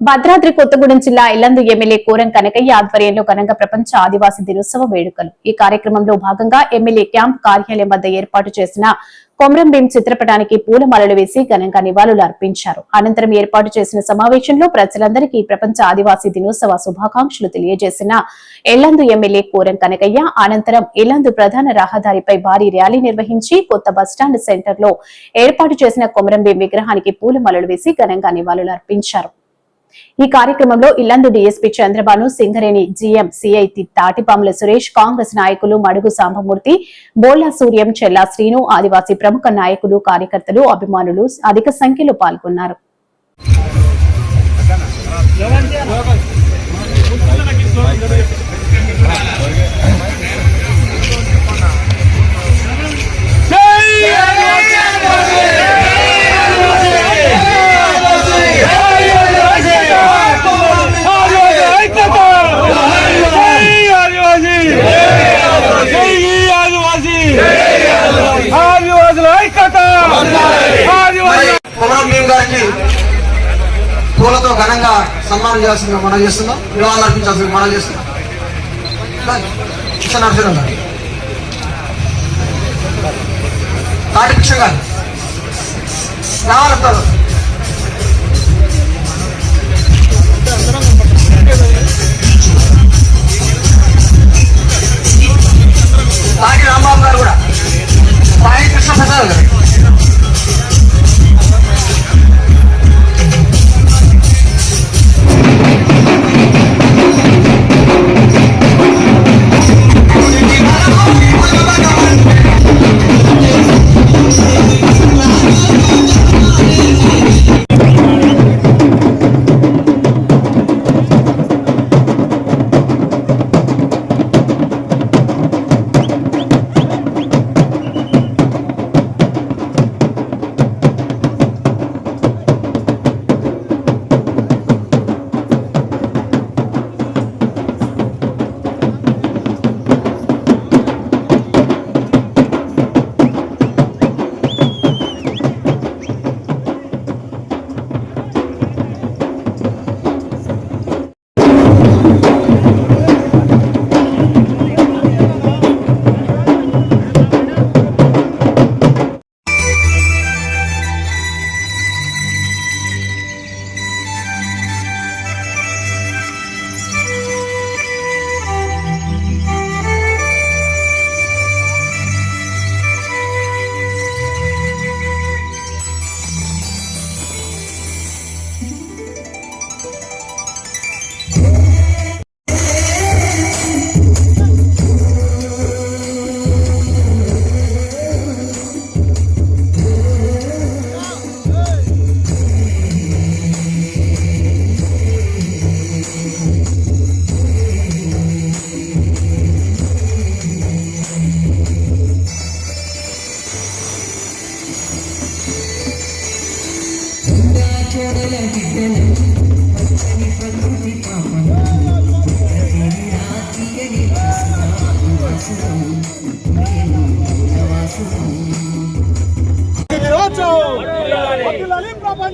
భద్రాద్రి కొత్తగూడెం జిల్లా Yellandu MLA quorum Kanakaiah ఆధ్వర్యంలో ఘనంగా ప్రపంచ ఆదివాసీ దినోత్సవ వేడుకలు. ఈ కార్యక్రమంలో భాగంగా ఎమ్మెల్యే క్యాంప్ కార్యాలయం వద్ద ఏర్పాటు చేసిన కొమరం భీం చిత్రపటానికి పూలమాలలు వేసి ఘనంగా నివాళులు అర్పించారు. అనంతరం ఏర్పాటు చేసిన సమావేశంలో ప్రజలందరికీ ప్రపంచ ఆదివాసీ దినోత్సవ శుభాకాంక్షలు తెలియజేసిన ఎల్లందు ఎమ్మెల్యే కోరం కనకయ్య అనంతరం ఎల్లందు ప్రధాన రహదారిపై భారీ ర్యాలీ నిర్వహించి కొత్త బస్టాండ్ సెంటర్లో ఏర్పాటు చేసిన కొమరం భీం విగ్రహానికి పూలమాలలు వేసి ఘనంగా నివాళులు అర్పించారు. ఈ కార్యక్రమంలో Yellandu D S P Chandrabhanu Singareni G M C I Tatipamula Suresh Congress నాయకులు మడుగు సాంబమూర్తి బోల్లా సూర్యం చెల్లా శ్రీను ఆదివాసీ ప్రముఖ నాయకులు కార్యకర్తలు అభిమానులు అధిక సంఖ్యలో పాల్గొన్నారు. కుమరం సన్మానం చేయాల్సిందిగా మనం చేస్తున్నాం. వివాహాలు అర్పించాల్సిందిగా మనం చేస్తున్నాం. కృష్ణ నరసింహ గారు. తాటి కృష్ణ గారు. రావాలి తాటి రాంబాబు గారు కూడా.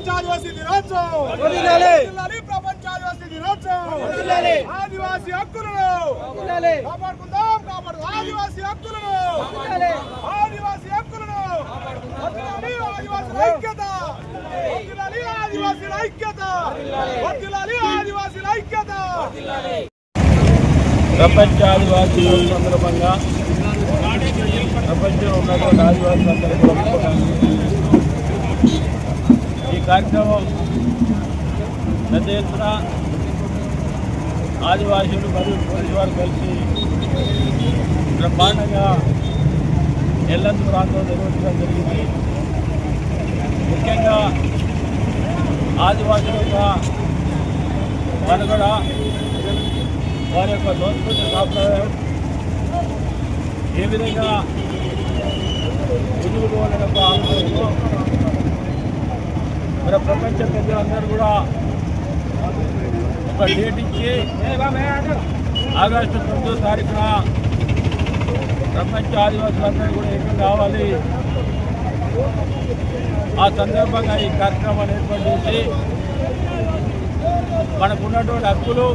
ఆదివాసీ దినోత్సవం వర్ధిల్లాలి దినోత్సవం ఆదివాసీ హక్కులను కాపాడుకుందాం కాపాడు ఆదివాసీ హక్కులను ఆదివాసీ హక్కులను వర్ధిల్లాలి ఆదివాసీ ఐక్యత వర్ధిల్లాలి ఆదివాసీ ఐక్యత ప్రపంచ ఆదివాసీ రోజు సందర్భంగా ప్రపంచంలో ఉన్నటువంటి ఆదివాసులందరూ ఈ కార్యక్రమం పెద్ద ఎత్తున ఆదివాసీలు మరియు పోలీసు వారు కలిసి బ్రహ్మాండంగా ఎల్లందు ప్రాంతంలో నిర్వహించడం జరిగింది ముఖ్యంగా ఆదివాసుల మనుగడ వారి యొక్క సంస్కృతి సాంప్రదాయం ఏ విధంగా ముందుకు ఉండడం ఆలోచనలో మరి ప్రపంచ ప్రజలందరూ కూడా ఒక డేట్ ఇచ్చి ఆగస్టు తొమ్మిదో తారీఖున ప్రపంచ ఆదివాసులందరూ కూడా ఏకం కావాలి ఆ సందర్భంగా ఈ కార్యక్రమాన్ని ఏర్పాటు చేసి మనకున్నటువంటి హక్కులు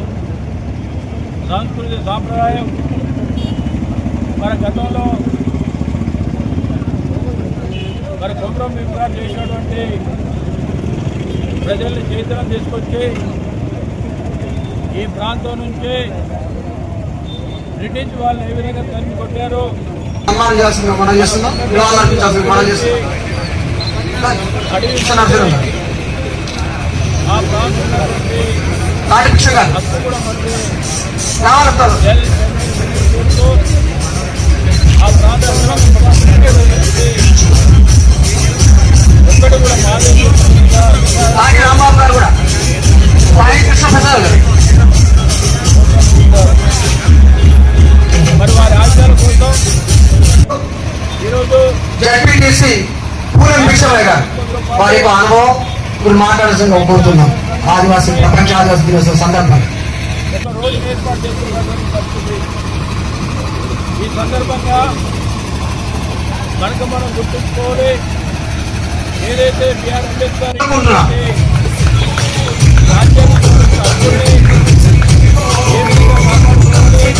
సంస్కృతి సాంప్రదాయం మన గతంలో మరి కొమరం గారు చేసినటువంటి ప్రజల్ని చైతన్యం తీసుకొచ్చి ఈ ప్రాంతం నుంచి బ్రిటిష్ వాళ్ళని ఏ విధంగా తరిమి కొట్టారో చేస్తూ ఆ ప్రాంతంలో ఒక్కటి కూడా బాధ్యత తాటి రాంబాబు గారు కూడా తాటి కృష్ణ ప్రసాద్ గారు మరి వారి ఆశయాల కోసం ఈరోజు జడ్పీటీసీ పూరం భిక్షమయ్య గారు వారి యొక్క అనుభవం ఇప్పుడు మాట్లాడాల్సిందిగా కోరుతున్నాం ఆదివాసీ ప్రపంచ ఆదివాసీ దినోత్సవం సందర్భంగా ఈ సందర్భంగా కనుక మనం గుర్తుంచుకోవాలి ఏదైతే బిఆర్ అంబేద్కర్. రాజ్యాంగం ఏ విధంగా కాపాడుకోవాలి